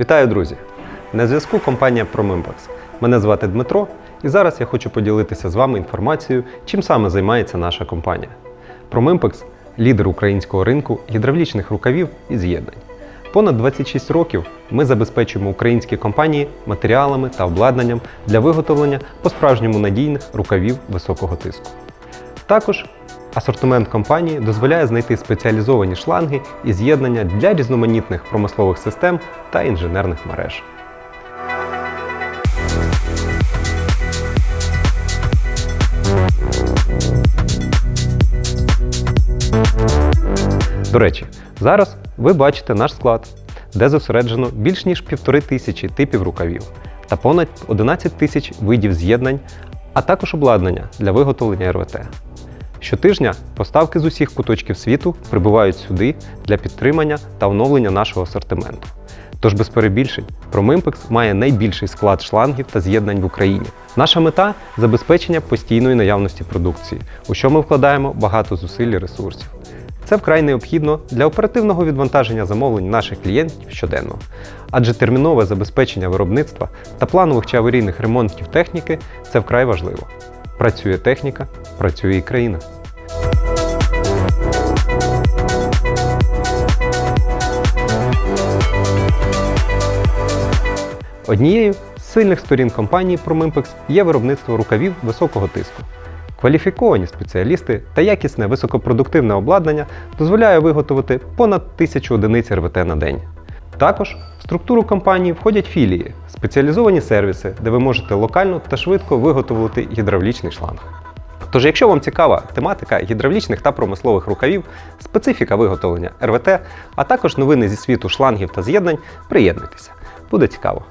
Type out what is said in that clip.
Вітаю, друзі! На зв'язку компанія Promimpex. Мене звати Дмитро, і зараз я хочу поділитися з вами інформацією, чим саме займається наша компанія. Promimpex – лідер українського ринку гідравлічних рукавів і з'єднань. Понад 26 років ми забезпечуємо українські компанії матеріалами та обладнанням для виготовлення по-справжньому надійних рукавів високого тиску. Також асортимент компанії дозволяє знайти спеціалізовані шланги і з'єднання для різноманітних промислових систем та інженерних мереж. До речі, зараз ви бачите наш склад, де зосереджено більш ніж півтори тисячі типів рукавів та понад 11 тисяч видів з'єднань, а також обладнання для виготовлення РВТ. Щотижня поставки з усіх куточків світу прибувають сюди для підтримання та оновлення нашого асортименту. Тож без перебільшень, Promimpex має найбільший склад шлангів та з'єднань в Україні. Наша мета забезпечення постійної наявності продукції, у що ми вкладаємо багато зусиль і ресурсів. Це вкрай необхідно для оперативного відвантаження замовлень наших клієнтів щоденно, адже термінове забезпечення виробництва та планових чи аварійних ремонтів техніки це вкрай важливо. Працює техніка, працює і країна. Однією з сильних сторін компанії Promimpex є виробництво рукавів високого тиску. Кваліфіковані спеціалісти та якісне високопродуктивне обладнання дозволяє виготовити понад тисячу одиниць РВТ на день. Також в структуру компанії входять філії, спеціалізовані сервіси, де ви можете локально та швидко виготовити гідравлічний шланг. Тож, якщо вам цікава тематика гідравлічних та промислових рукавів, специфіка виготовлення РВТ, а також новини зі світу шлангів та з'єднань, приєднуйтеся. Буде цікаво.